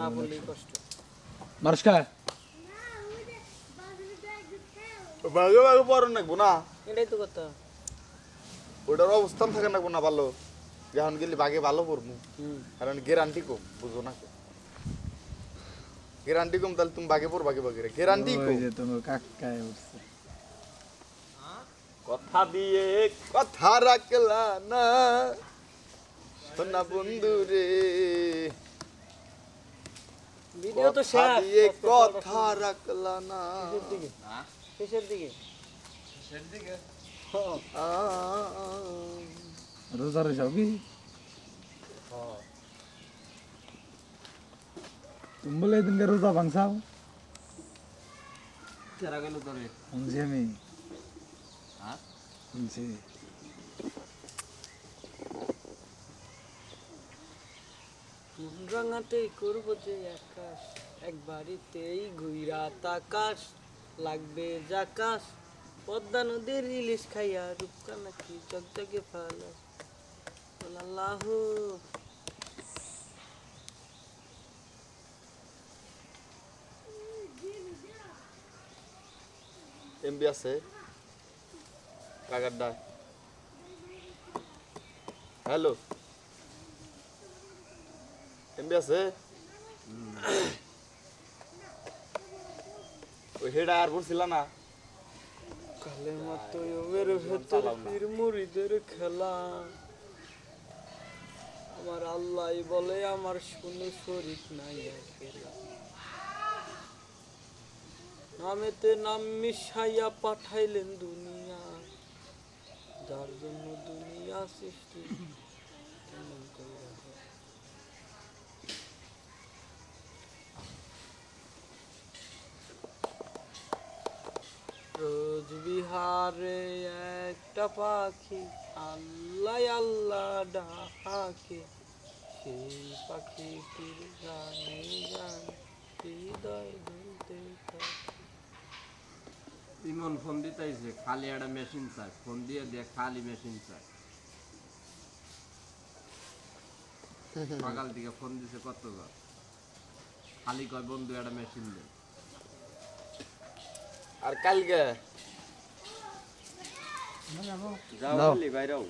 না বললেই কষ্ট। মানুষ কা বাগে বাগে নাকবো না। এটাই তো কথা। ওটার অবস্থান থাকে নাকবো না ভালো। যখন গেলি বাগে ভালো পড়ব কারণ গ্যারান্টি কম বুঝো না গ্যারান্টি কম তাহলে তুমি বাগে পড় বাগে বাগে গ্যারান্টি কম। যে তোমার কাকায় উঠছে। কথা দিয়ে কথা রাখলা না। সোনা বন্ধু রে। ভিডিও তো কথা শেষ দিয়ে কথা রাখলা না শেষের দিকে শেষের দিকে হ্যাঁ। আ, রোজা রোজা কি তুমি বলে এদিনকে রোজা ভাঙছাও কেরা গেল তোরে শুনছি আমি হ্যাঁ? করব যে আকাশ, এক বাড়িতেই তাকাশ লাগবে জাকাশ পদ্মা নদীর ইলিশ খাইয়া রূপকা নাকি জগজগে ফালা আল্লাহ এমবি আছে? হ্যালো? আছে ওই হেডা আর না। মতো ভেতর পীর খেলা। আমার আল্লাহ বলে আমার শুনে শরীর নাই নামেতে নাম মিশাইয়া পাঠাইলেন দুনিয়া। যার জন্য দুনিয়া সৃষ্টি কেমন কইরা হয়? রোজ বিহারে একটা পাখি আল্লাহ আল্লাহ ডাকে সেই পাখিটির গানে গান হৃদয় ধুলতে ইমন ফোন দিতেছে খালি একটা মেশিন চাই। ফোন দিয়ে দিয়ে খালি মেশিন চাই। সকাল থেকে ফোন দিছে কতবার? খালি কয় বন্ধু একটা মেশিন দে। আর কালকে বাইরেও